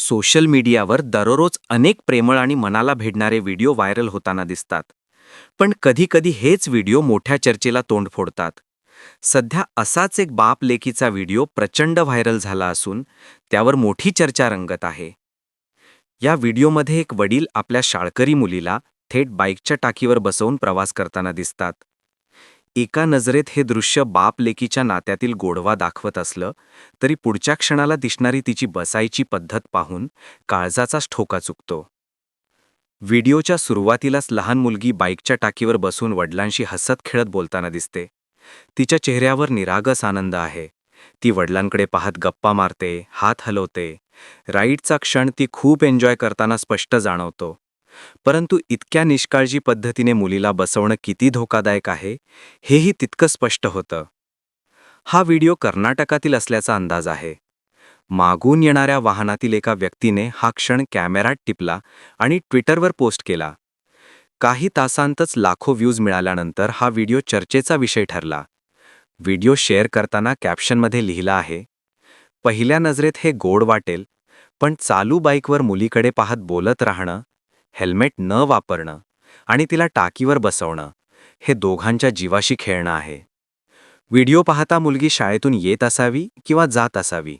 Social मीडियावर दररोज अनेक प्रेमळ आणि मनाला भेटणारे व्हिडिओ व्हायरल होताना दिसतात. पण कधीकधी हेच व्हिडिओ मोठ्या चर्चेला तोंड फोडतात. सध्या असाच एक बाप लेकीचा व्हिडिओ प्रचंड व्हायरल झाला असून त्यावर मोठी चर्चा रंगत आहे. या व्हिडिओमध्ये एक वडील आपल्या शाळकरी मुलीला थेट बाईकच्या टाकीवर बसवून प्रवास करताना दिसतात. एका नजरेत हे दृश्य बाप लेकीच्या नात्यातील गोडवा दाखवत असलं तरी पुढच्या क्षणाला दिसणारी तिची बसायची पद्धत पाहून काळजाचाच ठोका चुकतो. व्हिडिओच्या सुरुवातीलाच लहान मुलगी बाईकच्या टाकीवर बसून वडिलांशी हसत खेळत बोलताना दिसते. तिच्या चेहऱ्यावर निरागस आनंद आहे. ती वडिलांकडे पाहत गप्पा मारते हात हलवते. राईडचा क्षण ती खूप एन्जॉय करताना स्पष्ट जाणवतो. परंतु इतक्या निष्काळजी पद्धतीने मुलीला बसवणं किती धोकादायक आहे हेही तितकं स्पष्ट होतं. हा व्हिडिओ कर्नाटकातील असल्याचा अंदाज आहे. मागून येणाऱ्या वाहनातील एका व्यक्तीने हा क्षण कॅमेरात टिपला आणि ट्विटरवर पोस्ट केला. काही तासांतच लाखो व्ह्यूज मिळाल्यानंतर हा व्हिडिओ चर्चेचा विषय ठरला. व्हिडिओ शेअर करताना कॅप्शनमध्ये लिहिला आहे पहिल्या नजरेत हे गोड वाटेल पण चालू बाईकवर मुलीकडे पाहत बोलत राहणं हेल्मेट न वापरणं आणि तिला टाकीवर बसवणं हे दोघांच्या जीवाशी खेळणं आहे. व्हिडिओ पाहता मुलगी शाळेतून येत असावी किंवा जात असावी.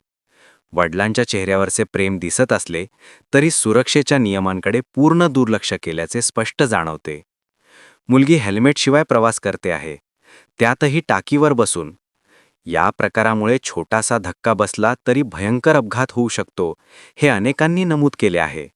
वडिलांच्या चेहऱ्यावरचे प्रेम दिसत असले तरी सुरक्षेच्या नियमांकडे पूर्ण दुर्लक्ष केल्याचे स्पष्ट जाणवते. मुलगी हेल्मेटशिवाय प्रवास करते आहे. त्यातही टाकीवर बसून. या प्रकारामुळे छोटासा धक्का बसला तरी भयंकर अपघात होऊ शकतो हे अनेकांनी नमूद केले आहे.